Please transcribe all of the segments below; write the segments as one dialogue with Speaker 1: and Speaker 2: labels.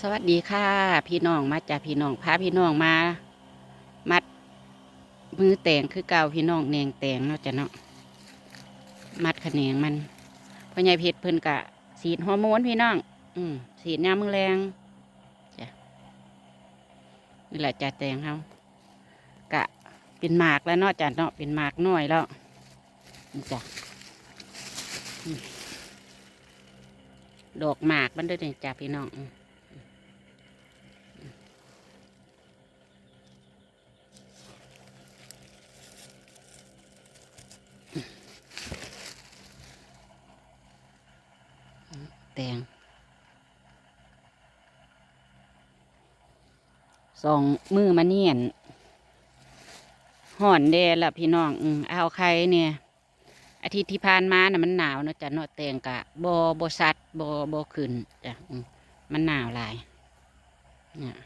Speaker 1: สวัสดีค่ะ พี่น้องมาจากพี่น้องพาพี่น้องมา มัดมือแตงคือเก่าพี่น้องแนงแตงเนาะจ้ะเนาะมัดขะแนงมันพ่อใหญ่เพชรเพิ่นกะสีดฮอร์โมนพี่น้อง อืมสีดยามมือแรงจ้ะนี่แหละจ้ะแตงเขากะเป็นหมากแล้วเนาะจ้ะเนาะเป็นหมากน้อยแล้วนี่จ้ะดอกหมากมันด้วยนี่จ้ะพี่น้อง แตงสองมือมาเนียนห่อนเดละพี่น้องอืมเอาใครเนี่ยอาทิตย์ที่ผ่านมาน่ะมันหนาวเนาะจ้ะเนาะแตงกะบอบสัดบอบอขึ้นจ้ะมมันหนาวหลายเนี่ย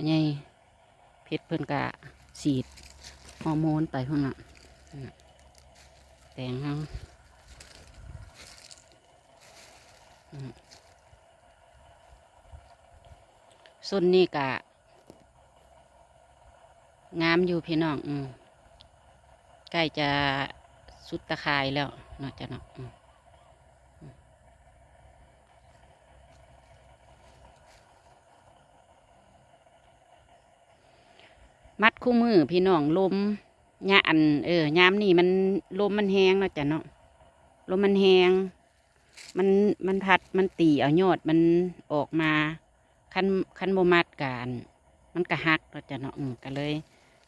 Speaker 1: ตัวใหญ่เพชรเพิ่นกะสีดฮอร์โมนไปพุ่นน่ะน่ะแตงเฮาส่วนนี้กะ งามอยู่พี่น้อง อืมใกล้จะสุดตะคายแล้วเนาะจ้ะเนาะอืมอืมมัด คู่มือพี่น้องลมยาอัน เออยามนี่มันลมมันแห้งเนาะจ้ะเนาะลมมันแห้งมันมันพัดมันตีเอายอดมันออกมาคันคันโบมัดกันมันกระหักเราจะเนาะอืมก็เลย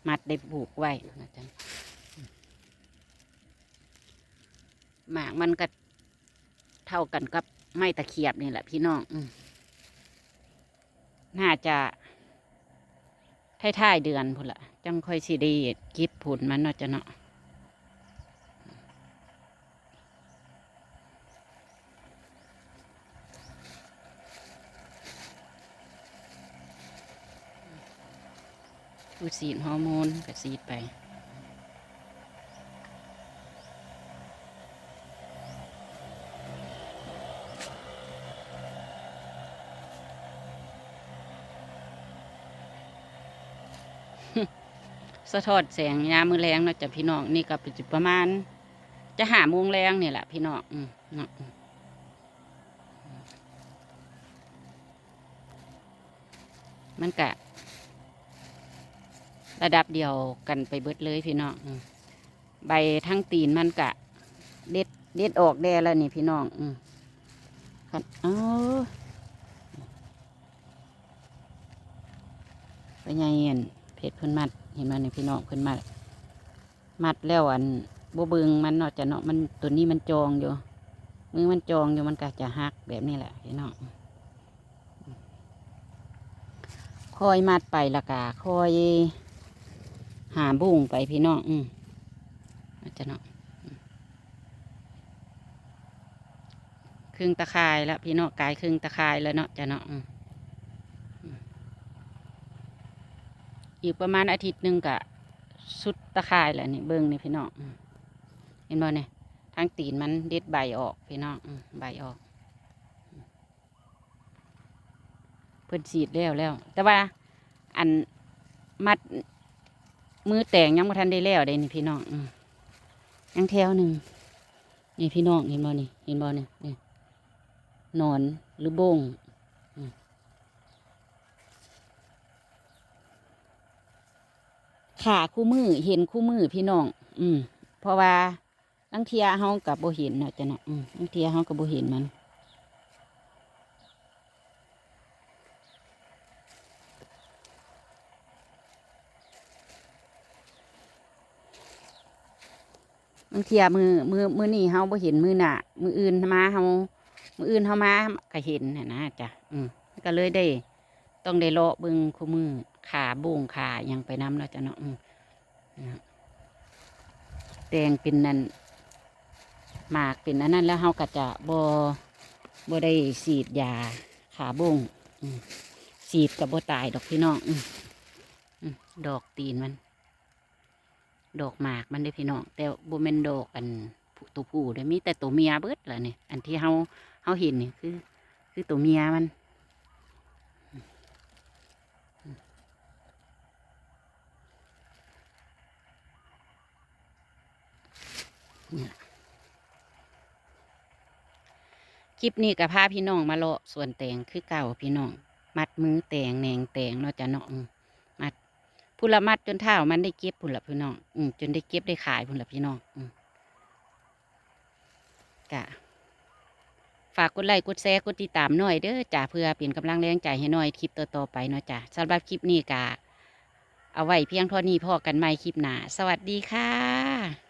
Speaker 1: มัดได้ปลูกไว้นะจ๊ะหมากมันก็เท่ากันกับไม้ตะเขียบนี่แหละพี่น้องอน่าจะ ท้ายๆเดือนพุ่นละจังค่อยสิได้เกิบผลมันเนาะจ้ะเนาะดูดสีดฮอร์โมนกับสีดไป สะท้อนแสงยามมือแรงเนาะจ้ะพี่น้องนี่ก็เป็นประมาณ จะหาโมงแรงเนี่ยแหละพี่น้องอืมเนาะมันกะระดับเดียวกันไปเบิดเลยพี่น้องใบทั้งตีนมันกะ เด็ดเด็ดออกแดแล้วนี่พี่น้อง อืมครับอ๋อไปไงเห็นเพชรเพิ่นมัด ห็นมันนี่พี่น้องเพิ่นมัดมัดแล้วอันบเบิงมันเนาะจะเนาะมันตัวนี้มันจองอยู่มือมันจองอยู่มันก็จะหักแบบนี้แหละพี่น้องคอยมัดไปละกาคอยหาบุ้งไปพี่น้องอืมจะเนาะครึ่งตะคายแล้วพี่น้องกายครึ่งตะคายแล้วเนาะจะเนาะอืมอืม อีกประมาณอาทิตย์หนึ่งกะสุดตะคายแหละนี่เบิ้งนี่พี่น้องเห็นบ่เนี่ยทางตีนมันเด็ดใบออกพี่น้องใบออก เพิ่นสีดแล้วแล้ว แต่ว่าอันมัดมือแต่งยังบ่ทันได้แล้วได้นี่พี่น้องยังแถวหนึ่งนี่พี่น้องเห็นบ่นี่เห็นบ่นี่นี่หนอนหรือบงอืม ขาคู่มือเห็นคู่มือพี่น้อง อืม เพราะว่าลังเทียเฮากับโบเห็นเนาะจ้ะเนาะอืมลังเทียเฮากับโบเห็นมัน บางเทียมือมือมือนี่เฮาบ่เห็นมือหน้ามืออื่นมาเฮามืออื่นเฮามาก็เห็นนะนะจ้ะอืมก็เลยได้ ต้องได้เลาะเบิ่งคู่มือ ขาบุ้งขายังไปน้ำเนาะจ้ะเนาะอืมนะแตงเป็นนั่นหมากเป็นอันนั้นแล้วเฮาก็จะบ่บ่ได้ฉีดยาขาบุ้งอืมฉีดกับบตายดอกพี่น้องดอกตีนมัน ดอกหมากมันเด้พี่น้องแต่บ่แม่นดอกอันผู้ตัวผู้เด้มีแต่ตัวเมียเบิดล่ะนี่ยอันที่เฮาเฮาเห็นนี่คือ คือตัวเมียมัน เนี่ยคลิปนี้กับพาพี่น้องมาเลาะสวนแตงคือเก่าพี่น้อง มัดมือแตงแหนงแตงเนาะจะเนาะอืมมัดพุละมัดจนเท้ามันได้เก็บพุ่นละพี่น้อง อืจนได้เก็บได้ขายพุ่นละพี่น้อง อืกะฝากกดไลค์กดแชร์กดติดตามหน่อยเด้อจ้ะเพื่อเป็นกำลังแรงใจให้หน่อยคลิปต่อๆไปเนาะจ้ะสำหรับคลิปนี้กะเอาไว้เพียงเท่านี้พอกันใหม่คลิปหน้าสวัสดีค่ะ